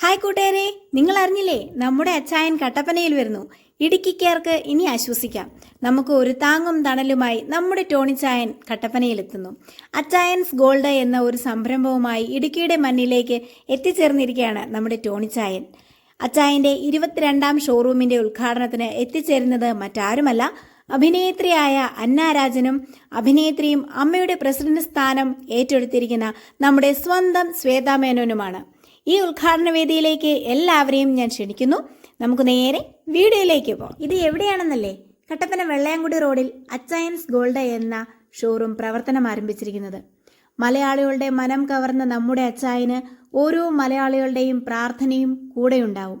Hi കൂട്ടുകാരെ നിങ്ങൾ അറിഞ്ഞില്ലേ നമ്മുടെ അച്ചായൻ കട്ടപ്പനയിൽ വരുന്നു. ഇടുക്കിക്കാർക്ക് ഇനി ആശ്വസിക്കാം. നമുക്ക് ഒരു താങ്ങും തണലുമായി നമ്മുടെ ടോണി ടോണിച്ചായൻ കട്ടപ്പനയിലെത്തുന്നു. അച്ചായൻസ് ഗോൾഡ് എന്ന ഒരു സംരംഭവുമായി ഇടുക്കിയുടെ മണ്ണിലേക്ക് എത്തിച്ചേർന്നിരിക്കുകയാണ് നമ്മുടെ ടോണി ചായൻ അച്ചായന്റെ ഇരുപത്തിരണ്ടാം ഷോറൂമിന്റെ ഉദ്ഘാടനത്തിന് എത്തിച്ചേരുന്നത് മറ്റാരുമല്ല അഭിനേത്രിയായ അന്നാരാജനും അഭിനേത്രിയും അമ്മയുടെ പ്രസിഡന്റ് സ്ഥാനം ഏറ്റെടുത്തിരിക്കുന്ന നമ്മുടെ സ്വന്തം ശ്വേതാ മേനോനുമാണ് ഈ ഉദ്ഘാടന വേദിയിലേക്ക് എല്ലാവരെയും ഞാൻ ക്ഷണിക്കുന്നു. നമുക്ക് നേരെ വീഡിയോയിലേക്ക് പോകാം. ഇത് എവിടെയാണെന്നല്ലേ? കട്ടപ്പന വെള്ളയാങ്കുടി റോഡിൽ അച്ചയൻസ് ഗോൾഡ് എന്ന ഷോറൂം പ്രവർത്തനം ആരംഭിച്ചിരിക്കുന്നത്. മലയാളികളുടെ മനം കവർന്ന നമ്മുടെ അച്ചായന് ഓരോ മലയാളികളുടെയും പ്രാർത്ഥനയും കൂടെയുണ്ടാവും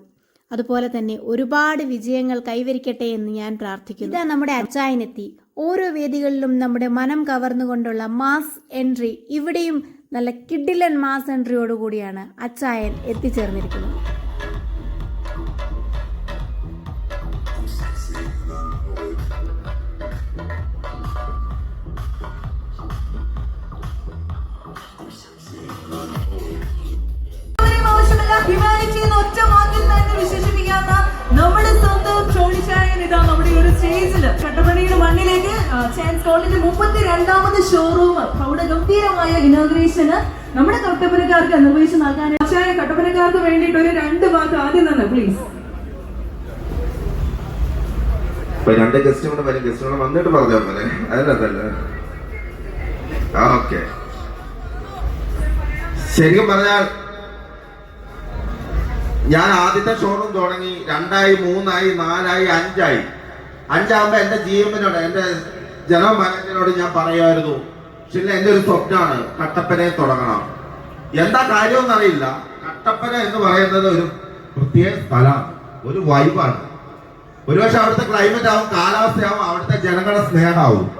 അതുപോലെ തന്നെ ഒരുപാട് വിജയങ്ങൾ കൈവരിക്കട്ടെ എന്ന് ഞാൻ പ്രാർത്ഥിക്കുന്നു. ഇതാ നമ്മുടെ അച്ചായനെത്തി ഓരോ വേദികളിലും നമ്മുടെ മനം കവർന്നുകൊണ്ടുള്ള മാസ് എൻട്രി ഇവിടെയും നല്ല കിഡിലൻ മാസ് എൻട്രിയോടുകൂടിയാണ് അച്ചായൻ എത്തിച്ചേർന്നിരിക്കുന്നത്. ഒറ്റ ഇതാ നമ്മുടെ ഒരു സ്റ്റേജിൽ കട്ടപ്പനയുടെ മണ്ണിലേക്ക് ചാൻസ് കോളിന്റെ മുപ്പത്തി രണ്ടാമത് ഷോറൂം അവിടെ ഗംഭീരമായ ഇനോഗ്രേഷന് നമ്മുടെ കട്ടപ്പനക്കാർക്ക് നിർവഹിച്ചു നൽകാൻ ചായ കട്ടപ്പനക്കാർക്ക് വേണ്ടിട്ട് ഒരു രണ്ട് വാക്ക് ആദ്യം തന്നെ പ്ലീസ് രണ്ട് ഗസ്റ്റ് വരും. ഗസ്റ്റ് വന്നിട്ട് പറഞ്ഞാൽ പോലെ അതിനകത്തല്ലേ ശരിക്കും പറഞ്ഞാൽ ഞാൻ ആദ്യത്തെ ഷോറൂം തുടങ്ങി. രണ്ടായി മൂന്നായി നാലായി അഞ്ചായി. അഞ്ചാകുമ്പോ എന്റെ ജീവനോട് എന്റെ ജനറൽ മാനേജറിനോട് ഞാൻ പറയുമായിരുന്നു പക്ഷേ എന്റെ ഒരു സ്വപ്നമാണ് കട്ടപ്പനയെ തുടങ്ങണം. എന്താ കാര്യമെന്ന് അറിയില്ല കട്ടപ്പന എന്ന് പറയുന്നത് ഒരു പ്രത്യേക സ്ഥലമാണ്. ഒരു വൈബാണ് ഒരുപക്ഷെ അവിടുത്തെ ക്ലൈമറ്റ് ആവും കാലാവസ്ഥയാവും അവിടുത്തെ ജനങ്ങളുടെ സ്നേഹമാവും.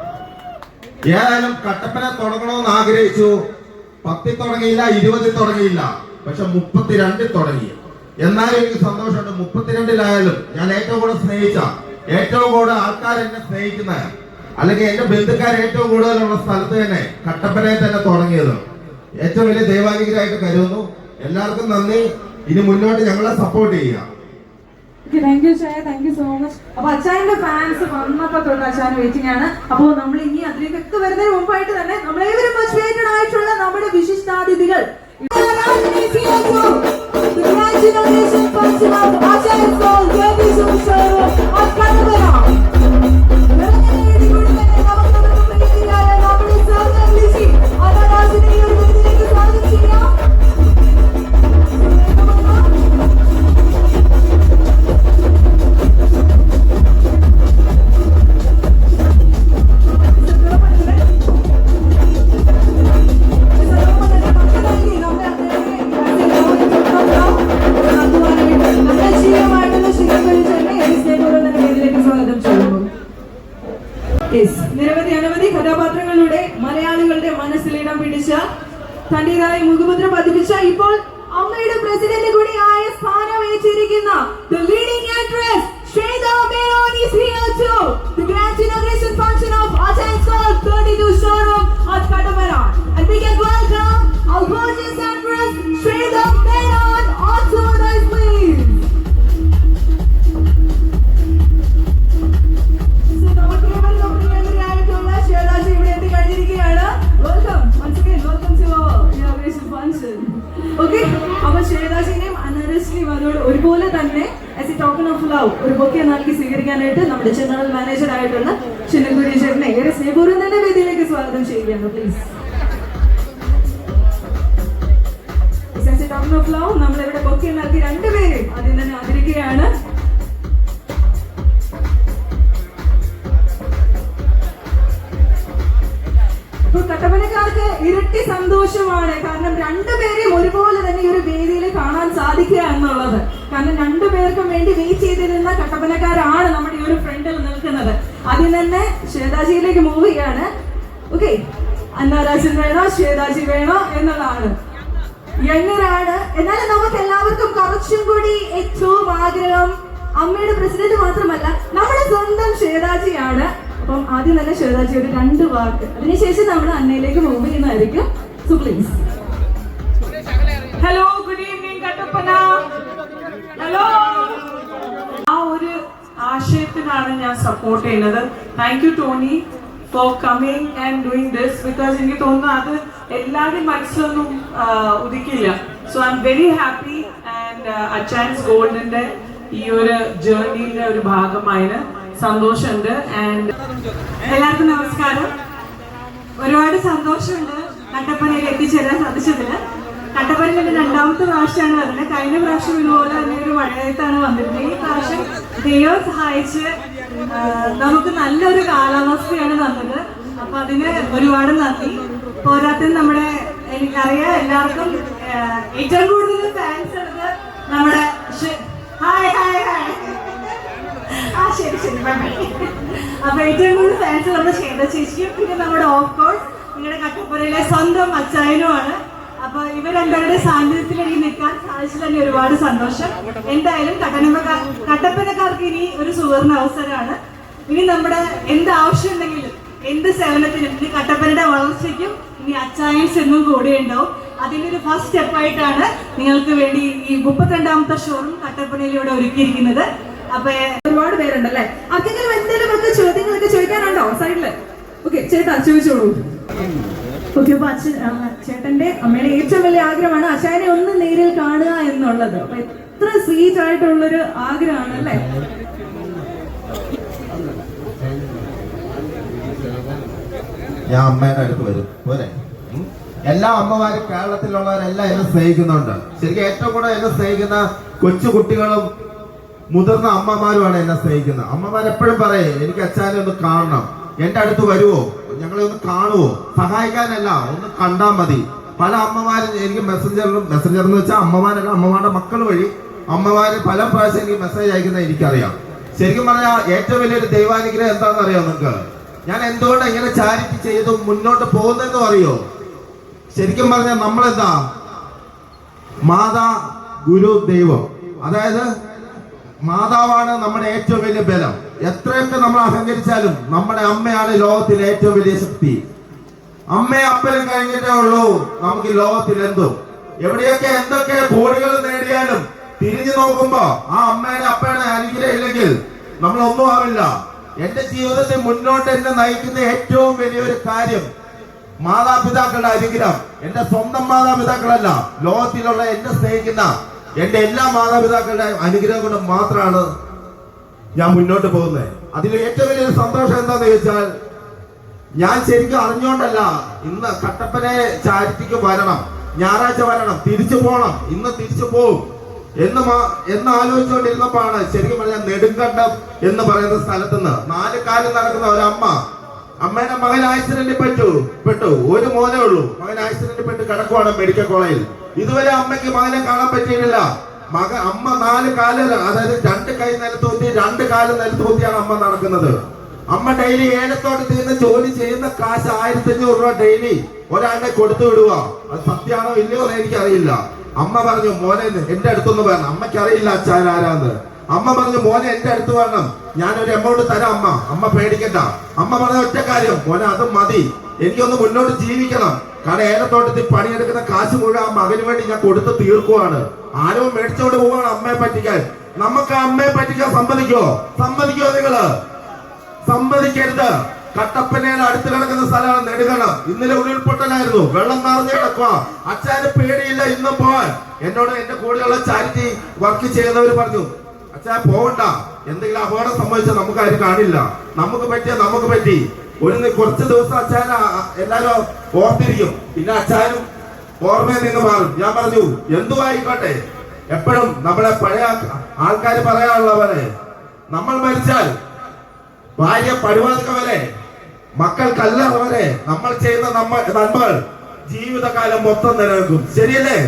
ഏതായാലും കട്ടപ്പന തുടങ്ങണമെന്ന് ആഗ്രഹിച്ചു. പത്തിൽ തുടങ്ങിയില്ല ഇരുപതിൽ തുടങ്ങിയില്ല. പക്ഷെ മുപ്പത്തിരണ്ടിൽ തുടങ്ങി. എന്നാലും എനിക്ക് സന്തോഷമുണ്ട്. മുപ്പത്തിരണ്ടിലായാലും ഞാൻ ഏറ്റവും കൂടുതൽ സ്നേഹിച്ച ഏറ്റവും കൂടുതൽ ആൾക്കാർ എന്നെ സ്നേഹിക്കുന്ന അല്ലെങ്കിൽ എന്റെ ബന്ധുക്കാർ ഏറ്റവും കൂടുതലുള്ള സ്ഥലത്ത് തന്നെ കട്ടപ്പനയിൽ തന്നെ തുടങ്ങിയത്. ഏറ്റവും വലിയ ദൈവാനുഗ്രഹമായിട്ട് കരുതുന്നു. എല്ലാവർക്കും നന്ദി. ഇനി മുന്നോട്ട് ഞങ്ങളെ സപ്പോർട്ട് ചെയ്യുക. താങ്ക് സോ മച്ച് അപ്പൊ അച്ചായന്റെ ഫാൻസ് വന്നപ്പോ തൊട്ട് അപ്പോ നമ്മൾ ഇനി അതിലേക്കൊക്കെ വരുന്നതിന് മുമ്പായിട്ട് തന്നെ നമ്മളേവരും മോട്ടിവേറ്റഡ് ആയിട്ടുള്ള നമ്മുടെ വിശിഷ്ടാതിഥികൾ the President is responsible. I said, so, ladies and I'm coming around. നിരവധി അനവധി കഥാപാത്രങ്ങളുടെ മലയാളികളുടെ മനസ്സിൽ ഇടം പിടിച്ച തന്റേതായ മുഖമുദ്ര പതിപ്പിച്ച ഇപ്പോൾ അമ്മയുടെ പ്രസിഡന്റ് സ്ഥാനം function of Achary's Gold 32 showroom at Katamara. And we can welcome our gorgeous actress രണ്ടുപേരെയും ഒരുപോലെ തന്നെ ഈ ഒരു വേദിയിൽ കാണാൻ സാധിക്കുക എന്നുള്ളത്. കാരണം രണ്ടുപേർക്കും വേണ്ടി വെയിറ്റ് ചെയ്തിരുന്ന കട്ടപ്പനക്കാരാണ് നമ്മുടെ ഈ ഒരു ഫ്രണ്ടിൽ നിൽക്കുന്നത്. അതിൽ തന്നെ ശ്വേതാജിയിലേക്ക് മൂവ് ചെയ്യാണ്. ഓക്കെ അന്നാരാജൻ വേണോ ശ്വേതാജി വേണോ എന്നുള്ളതാണ്. യങ്ങറാണ് എന്നാലും നമുക്ക് എല്ലാവർക്കും കുറച്ചും കൂടി ഏറ്റവും ആഗ്രഹം അമ്മയുടെ പ്രസിഡന്റ് മാത്രമല്ല നമ്മുടെ സ്വന്തം ശ്വേതാജിയാണ്. അപ്പം ആദ്യം തന്നെ ശ്വേതാജി ഒരു രണ്ട് വാക്ക്. അതിനുശേഷം നമ്മൾ അന്നയിലേക്ക് മൂവ് ചെയ്യുന്നതായിരിക്കും. So please hello good evening Kattappana. Hello ആ ഒരു ആശയത്തിനാണ് ഞാൻ സപ്പോർട്ട് ചെയ്യുന്നത്. Thank you Tony for coming and doing this because എനിക്ക് തോന്നുന്നു അത് എല്ലാവരുടെയും മനസ്സിലൊന്നും ഉദിക്കില്ല. So I'm very happy and Achayans ഗോൾഡിന്റെ ഈ ഒരു ജേർണിന്റെ ഒരു ഭാഗമായതിന് സന്തോഷമുണ്ട്. ആൻഡ് എല്ലാവർക്കും നമസ്കാരം. ഒരുപാട് സന്തോഷമുണ്ട് കട്ടപ്പനയിൽ എത്തിച്ചേരാൻ സാധിച്ചതിന്. കട്ടപ്പനയിൽ രണ്ടാമത്തെ പ്രാവശ്യമാണ്. വരുന്നത് കഴിഞ്ഞ പ്രാവശ്യം ഇതുപോലെ തന്നെ ഒരു മഴയത്താണ് വന്നിരുന്നത്. ഈ പ്രാവശ്യം ദൈവം സഹായിച്ച് നമുക്ക് നല്ലൊരു കാലാവസ്ഥയാണ് തന്നത്. അപ്പൊ അതിന് ഒരുപാട് നന്ദി. പോരാത്തിന് നമ്മുടെ എനിക്കറിയാം എല്ലാവർക്കും ഏറ്റവും കൂടുതൽ ഫാൻസ് ഉള്ളത് നമ്മുടെ ഹായ് ഹായ് ഹായ്. ആ ശരി ശരി അപ്പൊ ഏറ്റവും കൂടുതൽ ഫാൻസ് നമ്മുടെ ശ്വേത ചേച്ചിയും പിന്നെ നമ്മുടെ ഓഫ് കോഴ്സ് നിങ്ങളുടെ കട്ടപ്പനയിലെ സ്വന്തം അച്ചായനുമാണ്. അപ്പൊ ഇവരെന്തവരുടെ സാന്നിധ്യത്തിൽ എനിക്ക് നിൽക്കാൻ സാധിച്ചു തന്നെ ഒരുപാട് സന്തോഷം. എന്തായാലും കട്ടനപ്പ കട്ടപ്പനക്കാർക്ക് ഇനി ഒരു സുവർണ അവസരമാണ്. ഇനി നമ്മുടെ എന്ത് ആവശ്യം ഉണ്ടെങ്കിലും എന്ത് സേവനത്തിനും ഇനി കട്ടപ്പനയുടെ വളർച്ചയ്ക്കും ഇനി അച്ചായൻസ് എന്നും കൂടെ ഉണ്ടാവും. അതിന്റെ ഒരു ഫസ്റ്റ് സ്റ്റെപ്പായിട്ടാണ് നിങ്ങൾക്ക് വേണ്ടി ഈ മുപ്പത്തിരണ്ടാമത്തെ ഷോറും കട്ടപ്പനയിലൂടെ ഒരുക്കിയിരിക്കുന്നത്. അപ്പൊ ഒരുപാട് പേരുണ്ടല്ലേ? അതെങ്കിലും എന്തെങ്കിലും ചോദ്യങ്ങളൊക്കെ ചോദിക്കാനുണ്ടോ? സൈഡിൽ ഓക്കെ ചേട്ടാ ചോദിച്ചോളൂ. അപ്പൊ അച്ഛൻ ചേട്ടന്റെ അമ്മയുടെ ഏറ്റവും വലിയ ആഗ്രഹമാണ് അച്ഛനെ ഒന്ന് നേരിൽ കാണുക എന്നുള്ളത്. അപ്പൊ എത്ര സ്വീറ്റ് ആയിട്ടുള്ളൊരു ആഗ്രഹമാണ് അല്ലേ? ഞാൻ അമ്മയുടെ അടുത്ത് വരും. പോരെ? എല്ലാ അമ്മമാരും കേരളത്തിലുള്ളവരെല്ലാം എന്നെ സ്നേഹിക്കുന്നുണ്ട്. ശരിക്കും ഏറ്റവും കൂടുതൽ എന്നെ സ്നേഹിക്കുന്ന കൊച്ചു കുട്ടികളും മുതിർന്ന അമ്മമാരുമാണ് എന്നെ സ്നേഹിക്കുന്നത്. അമ്മമാരെപ്പോഴും പറയും എനിക്ക് അച്ഛനെ ഒന്ന് കാണണം. എന്റെ അടുത്ത് വരുവോ? ഞങ്ങളെ ഒന്ന് കാണുമോ സഹായിക്കാനല്ല ഒന്ന് കണ്ടാൽ മതി. പല അമ്മമാരും എനിക്ക് മെസ്സഞ്ചറിലും മെസ്സഞ്ചർ എന്ന് വെച്ചാൽ അമ്മമാരല്ല അമ്മമാരുടെ മക്കൾ വഴി അമ്മമാര് പല പ്രാവശ്യം എനിക്ക് മെസ്സേജ് അയക്കുന്നത് എനിക്കറിയാം. ശരിക്കും പറഞ്ഞാൽ ഏറ്റവും വലിയൊരു ദൈവാനുഗ്രഹം എന്താണെന്ന് അറിയാം നിങ്ങൾക്ക്? ഞാൻ എന്തുകൊണ്ട് ഇങ്ങനെ ചാരിറ്റി ചെയ്തു മുന്നോട്ട് പോകുന്നതെന്ന് അറിയോ? ശരിക്കും പറഞ്ഞാൽ നമ്മളെന്താ? മാതാ ഗുരു ദൈവം. അതായത് മാതാവാണ് നമ്മുടെ ഏറ്റവും വലിയ ബലം. എത്രയൊക്കെ നമ്മൾ അഹങ്കരിച്ചാലും നമ്മുടെ അമ്മയാണ് ലോകത്തിലെ ഏറ്റവും വലിയ ശക്തി. അമ്മയെ അപ്പനും കഴിഞ്ഞിട്ടേ ഉള്ളൂ. നമുക്ക് ലോകത്തിൽ എന്തും. എവിടെയൊക്കെ എന്തൊക്കെ കോടികൾ നേടിയാലും തിരിഞ്ഞു നോക്കുമ്പോ ആ അമ്മയുടെ അപ്പയുടെ അനുഗ്രഹം ഇല്ലെങ്കിൽ നമ്മൾ ഒന്നും ആവില്ല. എന്റെ ജീവിതത്തിൽ മുന്നോട്ട് എന്നെ നയിക്കുന്ന ഏറ്റവും വലിയൊരു കാര്യം മാതാപിതാക്കളുടെ അനുഗ്രഹം. എന്റെ സ്വന്തം മാതാപിതാക്കളല്ല ലോകത്തിലുള്ള എന്നെ സ്നേഹിക്കുന്ന എന്റെ എല്ലാ മാതാപിതാക്കളുടെ അനുഗ്രഹം കൊണ്ട് മാത്രമാണ് ഞാൻ മുന്നോട്ട് പോകുന്നത് അതിൽ ഏറ്റവും വലിയ സന്തോഷം എന്താന്ന് ചോദിച്ചാൽ ഞാൻ ശരിക്കും അറിഞ്ഞോണ്ടല്ല ഇന്ന് കട്ടപ്പനെ ചാരിറ്റിക്ക് വരണം ഞായറാഴ്ച വരണം തിരിച്ചു പോണം ഇന്ന് തിരിച്ചു പോകും എന്ന് എന്ന് ആലോചിച്ചുകൊണ്ടിരുന്നപ്പോഴാണ് ശരിക്കും പറഞ്ഞാൽ നെടുങ്കണ്ടം എന്ന് പറയുന്ന സ്ഥലത്ത് നിന്ന് നാല് കാലം നടക്കുന്ന ഒരമ്മ അമ്മയുടെ മകൻ ആക്സിഡന്റിൽ പെട്ടു. പെട്ടു ഒരു മോനേ ഉള്ളൂ. മകൻ ആക്സിഡന്റിൽ പെട്ട് കിടക്കുവാണ് മെഡിക്കൽ കോളേജിൽ. ഇതുവരെ അമ്മയ്ക്ക് മകനെ കാണാൻ പറ്റിയിട്ടില്ല. മക അമ്മ നാല് കാൽ അതായത് രണ്ട് കൈ നിലത്തൂത്തി രണ്ട് കാൽ നിലത്തൂത്തിയാണ് അമ്മ നടക്കുന്നത്. അമ്മ ഡെയിലി ഏലത്തോട്ട് തീർന്ന് ജോലി ചെയ്യുന്ന കാശ് ആയിരത്തി അഞ്ഞൂറ് രൂപ ഡെയിലി ഒരാളെ കൊടുത്തു വിടുക. അത് സത്യമാണോ ഇല്ലയോ എന്ന് എനിക്കറിയില്ല. അമ്മ പറഞ്ഞു മോനെ എന്റെ അടുത്തൊന്ന് വരണം. അമ്മയ്ക്ക് അറിയില്ല അച്ഛൻ ആരാന്ന്. അമ്മ പറഞ്ഞു മോനെ എന്റെ അടുത്ത് വരണം. ഞാനൊരു എമൗണ്ട് തരാം അമ്മ. അമ്മ പേടിക്കണ്ട. അമ്മ പറഞ്ഞ ഒറ്റ കാര്യം മോനെ അത് മതി. എനിക്കൊന്ന് മുന്നോട്ട് ജീവിക്കണം. കാരണം ഏലത്തോട്ടത്തിൽ പണിയെടുക്കുന്ന കാശ് മുഴുവൻ ആ മകന് വേണ്ടി ഞാൻ കൊടുത്ത് തീർക്കുവാണ്. ആരും മേടിച്ചോണ്ട് പോവാണ് അമ്മയെ പറ്റിക്കാൻ. നമുക്ക് അമ്മയെ പറ്റിക്കാൻ സമ്മതിക്കോ? സമ്മതിക്കോ നിങ്ങൾ? സമ്മതിക്കരുത്. കട്ടപ്പനയുടെ അടുത്ത് കിടക്കുന്ന സ്ഥലമാണ് നെടുകണം ഇന്നലെ ഉരുൾപൊട്ടലായിരുന്നു. വെള്ളം നിറഞ്ഞു കിടക്കുക അച്ഛന് പേടിയില്ല ഇന്നും പോവാൻ. എന്നോട് എന്റെ കൂടെയുള്ള ചാരിറ്റി വർക്ക് ചെയ്യുന്നവർ പറഞ്ഞു അച്ഛാ പോവണ്ട. എന്തെങ്കിലും അപകടം സംഭവിച്ചാൽ നമുക്ക് ആര് കാണില്ല. നമുക്ക് പറ്റിയ നമുക്ക് പറ്റി. ഒരു കുറച്ച് ദിവസം അച്ഛാന എല്ലാരും ഓർത്തിരിക്കും. പിന്നെ അച്ഛാനും ഓർമ്മയിൽ നിന്ന് മാറും. ഞാൻ പറഞ്ഞു എന്തു ആയിക്കോട്ടെ എപ്പോഴും നമ്മളെ പഴയ ആൾക്കാർ പറയാനുള്ളവരെ നമ്മൾ മരിച്ചാൽ ഭാര്യ പടുവാതുക വരെ മക്കൾ കല്ലറ വരെ നമ്മൾ ചെയ്യുന്ന നമ്മൾ നന്മകൾ ജീവിതകാലം മൊത്തം നിലനിൽക്കും. ശരിയല്ലേ?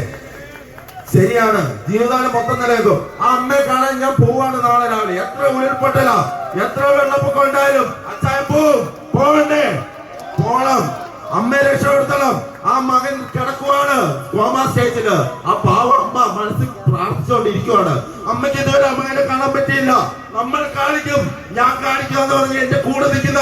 ശരിയാണ്. ജീവിതകാലം മൊത്തം നിലനിൽക്കും. ആ അമ്മയെ കാണാൻ ഞാൻ പോവാണ് നാളെ രാവിലെ. എത്ര ഉരുൾപൊട്ടല എത്ര വെള്ളപ്പൊക്കം ഉണ്ടായാലും അച്ഛായ പോവും. പോവണ്ടേ പോണം. അമ്മയെ രക്ഷപ്പെടുത്തണം. ആ മകൻ കിടക്കുവാണ്. കോമാ സ്റ്റേജിൽ. ആ പാവ അമ്മ മനസ്സിൽ പ്രാർത്ഥിച്ചുകൊണ്ടിരിക്കുവാണ്. അമ്മയ്ക്ക് ഇതുവരെ അമ്മകനെ കാണാൻ പറ്റിയില്ല. നമ്മൾ കാണിക്കും. ഞാൻ കാണിക്കും എന്ന് പറഞ്ഞ് എന്റെ കൂടെ നിൽക്കുന്ന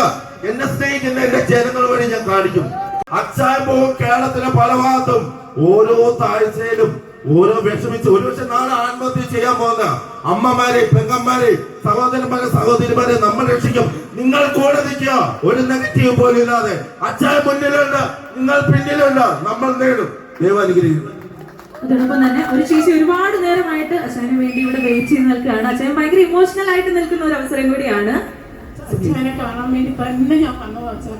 എന്നെ സ്നേഹിക്കുന്ന എന്റെ ജനങ്ങൾ വഴി ഞാൻ കാണിക്കും. അച്ചായ പോകും കേരളത്തിലെ പല ഭാഗത്തും. ഓരോ താഴ്ചയിലും ഓരോ വിഷമിച്ച് ഒരു പക്ഷെ നാളെ ആത്മഹത്യ ചെയ്യാൻ പോകുന്ന അമ്മമാരെ പെങ്ങന്മാരെ സഹോദരന്മാരെ സഹോദരിമാരെ നമ്മൾ രക്ഷിക്കും. നിങ്ങൾ കൂടെ നിൽക്കുക. ഒരു നെഗറ്റീവ് പോലും ഇല്ലാതെ. അച്ഛൻ മുന്നിലുണ്ട്. നിങ്ങൾ പിന്നിലുണ്ട്. നമ്മൾ നേടും. ദൈവം അനുഗ്രഹിക്കുന്നു അതോടൊപ്പം തന്നെ ഒരു ചേച്ചി ഒരുപാട് നേരമായിട്ട് അച്ഛന് വേണ്ടി ഇവിടെ വെയിറ്റ് ചെയ്ത് നിൽക്കുകയാണ്. അച്ഛൻ ഭയങ്കര ഇമോഷണൽ ആയിട്ട് നിൽക്കുന്ന ഒരു അവസരം കൂടിയാണ്. അച്ഛനെ കാണാൻ വേണ്ടി തന്നെ ഞാൻ വന്നത് അച്ഛൻ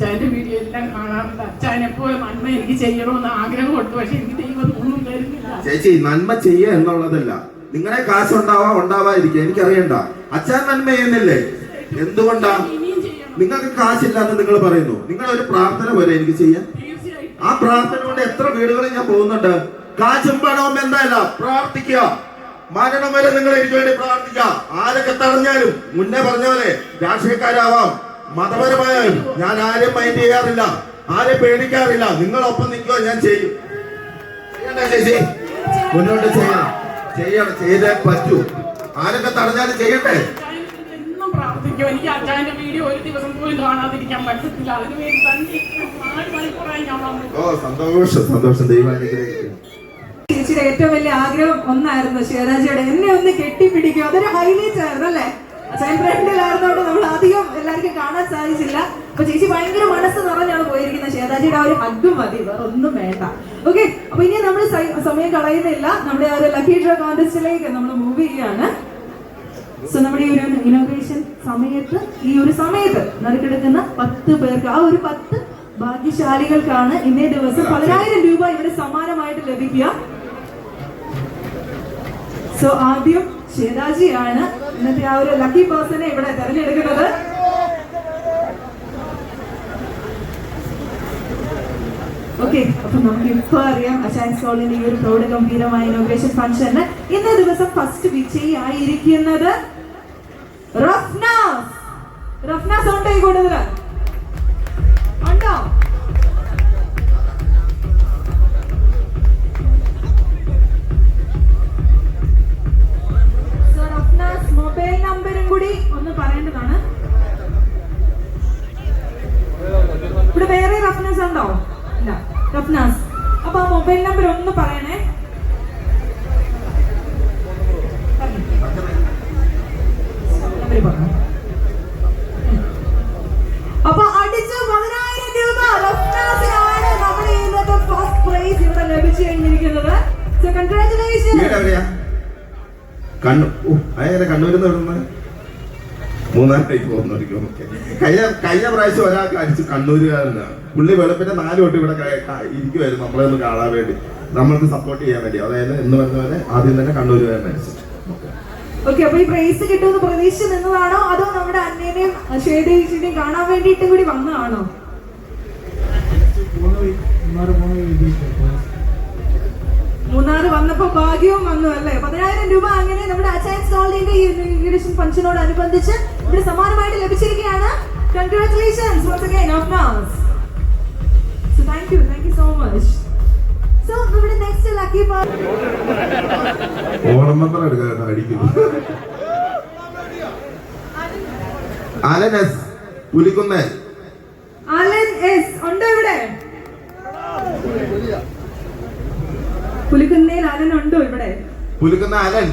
അച്ഛന്റെ വീഡിയോ എല്ലാം കാണാറുണ്ട്. അച്ഛൻ എപ്പോഴും നന്മ എനിക്ക് ചെയ്യണമെന്ന് ആഗ്രഹമുണ്ട് പക്ഷെ എനിക്ക് ദൈവം ഒന്നും തരുന്നില്ല. ചേച്ചി നന്മ ചെയ്യുക എന്നുള്ളതല്ല. നിങ്ങളെ കാശ് ഉണ്ടാവാ ഉണ്ടാവാതിരിക്കുക. എനിക്കറിയണ്ട. അച്ഛൻ നന്മ ചെയ്യുന്നില്ലേ? എന്തുകൊണ്ടാ? നിങ്ങൾക്ക് കാശില്ലാന്ന് നിങ്ങൾ പറയുന്നു. നിങ്ങൾ ഒരു പ്രാർത്ഥന പോലെ എനിക്ക് ചെയ്യാം. ആ പ്രാർത്ഥന കൊണ്ട് എത്ര വീടുകളിൽ ഞാൻ പോകുന്നുണ്ട്. കാശും പണവും എന്തല്ല പ്രാർത്ഥിക്കുക. മരണം വരെ നിങ്ങൾ എനിക്ക് വേണ്ടി പ്രാർത്ഥിക്കുക ആരൊക്കെ തടഞ്ഞാലും മുന്നേ പറഞ്ഞ പോലെ രാഷ്ട്രീയക്കാരാവാം. മതപരമായാലും ഞാൻ ആരെയും മൈൻഡ് ചെയ്യാറില്ല. ആരെയും പേടിക്കാറില്ല. നിങ്ങളൊപ്പം നിൽക്കുക ഞാൻ ചെയ്യും. ചെയ്യണ്ടേ ചേച്ചി. മുന്നോട്ട് ചെയ്യണം ചെയ്യണം. ചെയ്തേ പറ്റൂ. ആരൊക്കെ തടഞ്ഞാലും ചെയ്യട്ടെ. അച്ഛൻ എന്നും പ്രാർത്ഥിക്കും. എനിക്ക് അച്ഛന്റെ വീഡിയോ ഒരു ദിവസം പോലും കാണാതിരിക്കാൻ പറ്റത്തില്ല. അതിനു വേണ്ടി തന്നെ നാല് മണിക്കൂറായി ഞാൻ ഓ സന്തോഷം. സന്തോഷം. ദൈവം ചേച്ചിയുടെ ഏറ്റവും വലിയ ആഗ്രഹം ഒന്നായിരുന്നു ശിവരാജിയുടെ എന്നെ ഒന്ന് കെട്ടിപ്പിടിക്കും അതൊരു ഹൈലൈറ്റ് ആയിരുന്നു അല്ലേ? അച്ഛൻ ഫ്രണ്ടിലായിരുന്നോണ്ട് നമ്മൾ അധികം എല്ലാവർക്കും കാണാൻ അപ്പൊ ചേച്ചി ഭയങ്കര മനസ്സ് നിറഞ്ഞാണ് പോയിരിക്കുന്നത്. ശേതാജിയുടെ ആ ഒരു ഹഗ് മതി വേറെ ഒന്നും വേണ്ട. ഓക്കെ അപ്പൊ ഇനി നമ്മൾ സമയം കളയുന്നില്ല. നമ്മുടെ ആ ഒരു ലക്കി ഡ്രോ കോൺടെസ്റ്റിലേക്ക് നമ്മൾ മൂവ് ചെയ്യാണ് സോ നമ്മുടെ ഈ ഒരു ഇനോഗ്രേഷൻ സമയത്ത് ഈ ഒരു സമയത്ത് നറുക്കെടുക്കുന്ന പത്ത് പേർക്ക് ആ ഒരു പത്ത് ഭാഗ്യശാലികൾക്കാണ് ഇന്നേ ദിവസം പതിനായിരം രൂപ ഇവിടെ സമാനമായിട്ട് ലഭിക്കുക. സോ ആദ്യം ശ്വേതാജിയാണ് ഇന്നത്തെ ആ ഒരു ലക്കി പേഴ്സണെ ഇവിടെ തെരഞ്ഞെടുക്കുന്നത്. ഓക്കെ അപ്പൊ നമുക്ക് ഇപ്പൊ അറിയാം അച്ചാൻസ് ഹോളിന്റെ ഈ ഒരു പ്രൗഢ ഗംഭീരമായ ഇനോഗ്രേഷൻ ഫംഗ്ഷന് ഇന്ന ദിവസം ഫസ്റ്റ് വിജയി ആയിരിക്കുന്നത് റഫ്നാസ്. റഫ്നാസ് ഉണ്ടോ ഈ കൂടുതൽ ഉണ്ടോ? കണ്ണു ഓ അതെങ്ങനെ കണ്ണൂരിന്ന് വിടുന്നത് മൂന്നാമത്തേക്ക് പോകുന്ന ഒരു കഴിഞ്ഞ കഴിഞ്ഞ പ്രാവശ്യം ഒരാൾക്ക് അടിച്ചു കണ്ണൂരുകാരനാണ് പുള്ളി വെളുപ്പിന്റെ നാല് തൊട്ട് ഇവിടെ ഇരിക്കുമായിരുന്നു നമ്മളെ ഒന്ന് കാണാൻ വേണ്ടി. നമ്മൾക്ക് സപ്പോർട്ട് ചെയ്യാൻ വേണ്ടി. അതായത് എന്ന് പറഞ്ഞവരെ ആദ്യം തന്നെ കണ്ണൂരുകാരൻ അടിച്ചു ഓക്കെ. ഓക്കെ അപ്പൊ ഈ പ്രൈസ് കിട്ടുമെന്ന് പ്രതീക്ഷിച്ച് നിന്നതാണോ? അതോ നമ്മുടെ അന്നേനെയും ഷേഡേജിനെയും കാണാൻ വേണ്ടിയിട്ട് കൂടി വന്നതാണോ? മൂന്നാറ് വന്നപ്പോ ഭാഗ്യവും വന്നു അല്ലേ? പതിനായിരം രൂപ അങ്ങനെ നമ്മുടെ അച്ചായൻ സ്റ്റോളിന്റെ ഈ ഇംഗ്ലീഷ് ഫംഗ്ഷനോടനുബന്ധിച്ച് ഇവിടെ സമാനമായിട്ട് ലഭിച്ചിരിക്കുകയാണ്. Congratulations once again of so thank you thank you so much so next lucky one അലനസ് Pulikkunnel Alan S ഉണ്ടോ ഇവിടെ പുലിക്കുന്നേൽ അലൻ ഉണ്ടോ ഇവിടെ? പുലിക്കുന്ന അലൻ.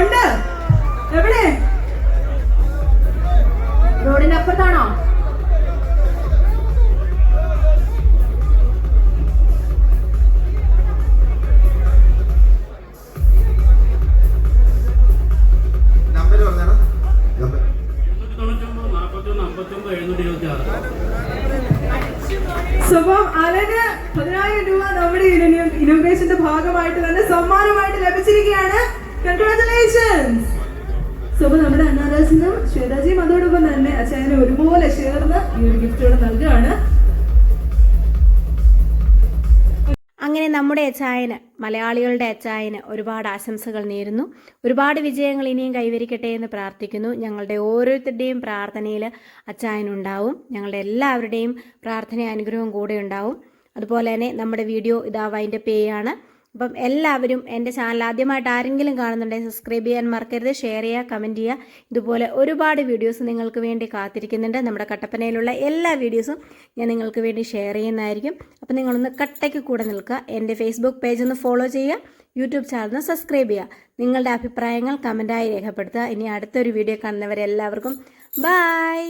ഉണ്ട്. എവിടെ? റോഡിന്റെ അപ്പുറത്താണോ അലന് പതിനായിരം രൂപ നമ്മുടെ ഇനോഗ്രേഷന്റെ ഭാഗമായിട്ട് തന്നെ സമ്മാനമായിട്ട് ലഭിച്ചിരിക്കുകയാണ്. കൺഗ്രാറ്റുലേഷൻസ് സോ നമ്മുടെ അന്നാദാസിനും ശ്വേതാജിയും അതോടൊപ്പം തന്നെ അച്ഛനെ ഒരുപോലെ ചേർന്ന് ഈ ഒരു ഗിഫ്റ്റോടെ നൽകുകയാണ്. അങ്ങനെ നമ്മുടെ അച്ചായന് മലയാളികളുടെ അച്ചായന് ഒരുപാട് ആശംസകൾ നേരുന്നു. ഒരുപാട് വിജയങ്ങൾ ഇനിയും കൈവരിക്കട്ടെ എന്ന് പ്രാർത്ഥിക്കുന്നു. ഞങ്ങളുടെ ഓരോരുത്തരുടെയും പ്രാർത്ഥനയിൽ അച്ചായനുണ്ടാവും. ഞങ്ങളുടെ എല്ലാവരുടെയും പ്രാർത്ഥന അനുഗ്രഹവും കൂടെ ഉണ്ടാവും. അതുപോലെ തന്നെ നമ്മുടെ വീഡിയോ ഇതാ പേ ആണ് അപ്പം എല്ലാവരും എന്റെ ചാനൽ ആദ്യമായിട്ട് ആരെങ്കിലും കാണുന്നുണ്ടെങ്കിൽ സബ്സ്ക്രൈബ് ചെയ്യാൻ മറക്കരുത് ഷെയർ ചെയ്യുക കമന്റ് ചെയ്യുക. ഇതുപോലെ ഒരുപാട് വീഡിയോസ് നിങ്ങൾക്ക് വേണ്ടി കാത്തിരിക്കുന്നുണ്ട്. നമ്മുടെ കട്ടപ്പനയിലുള്ള എല്ലാ വീഡിയോസും ഞാൻ നിങ്ങൾക്ക് വേണ്ടി ഷെയർ ചെയ്യുന്നതായിരിക്കും. അപ്പം നിങ്ങളൊന്ന് കട്ടയ്ക്ക് കൂടെ നിൽക്കുക. എന്റെ ഫേസ്ബുക്ക് പേജ് ഒന്ന് ഫോളോ ചെയ്യുക. യൂട്യൂബ് ചാനൽ സബ്സ്ക്രൈബ് ചെയ്യുക. നിങ്ങളുടെ അഭിപ്രായങ്ങൾ കമന്റായി രേഖപ്പെടുത്തുക. ഇനി അടുത്തൊരു വീഡിയോ കാണുന്നവരെല്ലാവർക്കും ബായ്